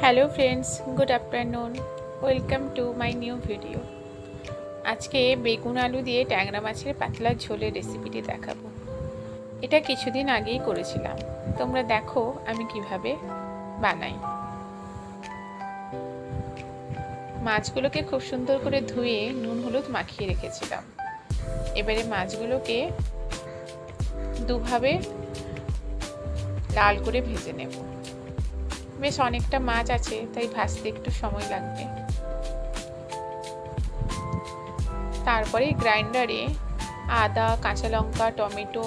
Hello friends good afternoon welcome to my new video আজকে বেগুন আলু দিয়ে ট্যাংরা মাছের পাতলা ঝোলের রেসিপিটি দেখাবো। এটা কিছুদিন আগেই করেছিলাম। তোমরা দেখো আমি কীভাবে বানাই। মাছগুলোকে খুব সুন্দর করে ধুয়ে নুন হলুদ মাখিয়ে রেখেছিলাম। এবারে মাছগুলোকে দুভাবে লাল করে ভেজে নেব। বেশ অনেকটা মাছ আছে, তাই ভাজতে একটু সময় লাগবে। তারপরে গ্রাইন্ডারে আদা, কাঁচা লঙ্কা, টমেটো,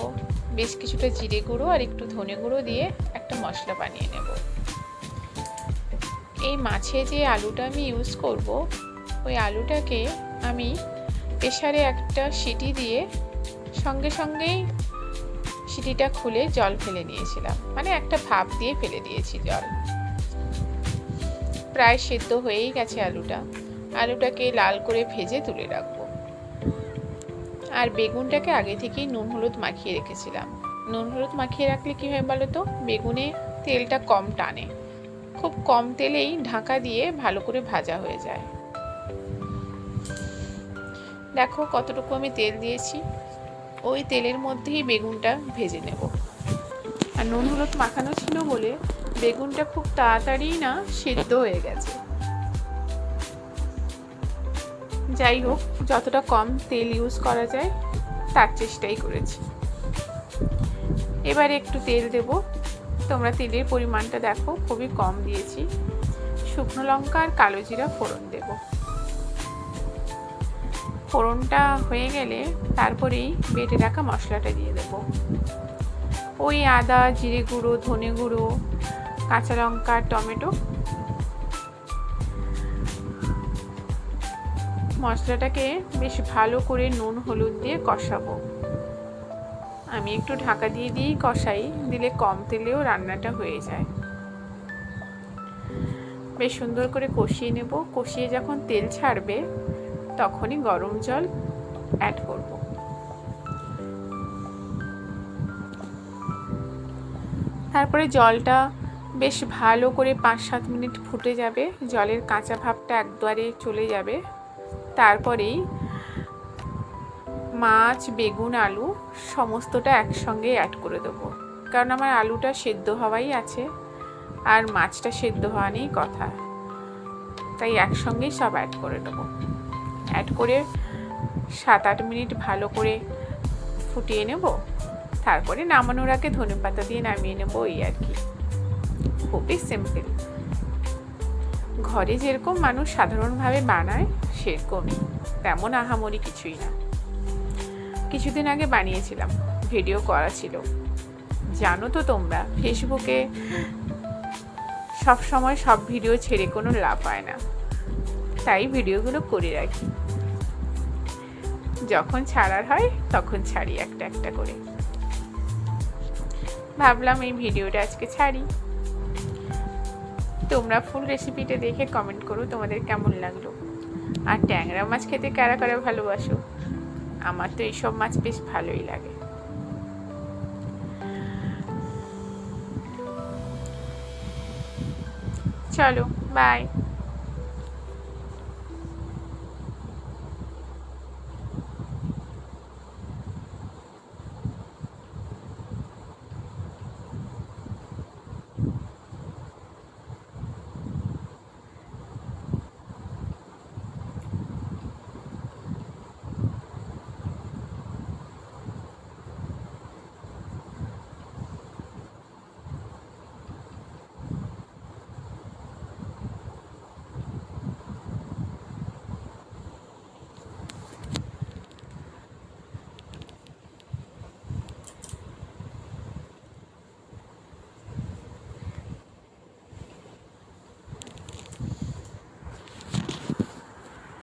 বেশ কিছুটা জিরে গুঁড়ো আর একটু ধনে গুঁড়ো দিয়ে একটা মশলা বানিয়ে নেব। এই মাছে যে আলুটা আমি ইউজ করব, ওই আলুটাকে আমি প্রেশারে একটা সিটি দিয়ে সঙ্গে সঙ্গেই সিটিটা খুলে জল ফেলে নিয়েছিলাম। মানে একটা ভাপ দিয়ে ফেলে দিয়েছি জল। প্রায় সেদ্ধ হয়েই গেছে আলুটা। আলুটাকে লাল করে ভেজে তুলে রাখব। আর বেগুনটাকে আগে থেকেই নুন হলুদ মাখিয়ে রেখেছিলাম। নুন হলুদ মাখিয়ে রাখলে কী হয় বলো তো? বেগুনে তেলটা কম টানে। খুব কম তেলেই ঢাকা দিয়ে ভালো করে ভাজা হয়ে যায়। দেখো কতটুকু আমি তেল দিয়েছি। ওই তেলের মধ্যেই বেগুনটা ভেজে নেব। আর নুন হলুদ মাখানো ছিল বলে বেগুনটা খুব তাড়াতাড়ি না সিদ্ধ হয়ে গেছে। যাই হোক, যতটা কম তেল ইউজ করা যায়, তার চেষ্টাই করেছি। এবারে একটু তেল দেব। তোমরা তেলের পরিমাণটা দেখো, খুবই কম দিয়েছি। শুকনো লঙ্কা আর কালো জিরা ফোড়ন দেব। ফোড়নটা হয়ে গেলে তারপরেই বেটে রাখা মশলাটা দিয়ে দেব। ওই আদা, জিরে গুঁড়ো, ধনে গুঁড়ো কাঁচা লঙ্কা আর টমেটো। মশলাটাকে বেশ ভালো করে নুন, হলুদ দিয়ে কষাবো। আমি একটু ঢাকা দিয়ে দিয়েই কষাই, দিলে কম তেলেও রান্নাটা হয়ে যায়। বেশ সুন্দর করে কষিয়ে নেব। কষিয়ে যখন তেল ছাড়বে, তখনই গরম জল অ্যাড করব। তারপরে জলটা বেশ ভালো করে পাঁচ সাত মিনিট ফুটে যাবে। জলের কাঁচা ভাবটা একবারে চলে যাবে। তারপরেই মাছ, বেগুন, আলু সমস্তটা একসঙ্গে অ্যাড করে দেবো। কারণ আমার আলুটা সেদ্ধ হওয়াই আছে, আর মাছটা সেদ্ধ হওয়া নেই কথা। তাই একসঙ্গেই সব অ্যাড করে দেবো। অ্যাড করে সাত আট মিনিট ভালো করে ফুটিয়ে নেব। তারপরে নামানোর আগে ধনে পাতা দিয়ে নামিয়ে নেব, এই আর কি। খুবই সিম্পল ঘরে যেরকম মানুষ সাধারণভাবে বানায়, সেরকমই। তেমন আহামরি কিছুই না। কিছুদিন আগে বানিয়েছিলাম ভিডিও করা ছিল। জানো তো তোমরা, ফেসবুকে সব সময় সব ভিডিও ছেড়ে কোনো লাভ হয় না। তাই ভিডিওগুলো করে রাখি। যখন ছাড়ার হয়, তখন ছাড়ি একটা একটা করে। ভাবলাম এই ভিডিওটা আজকে ছাড়ি। তোমরা ফুল রেসিপিটা দেখে কমেন্ট করো, তোমাদের কেমন লাগল? আর ট্যাংরা মাছ খেতে কারা কারা ভালোবাসো? আমার তো এইসব মাছ বেশ ভালোই লাগে। চলো বাই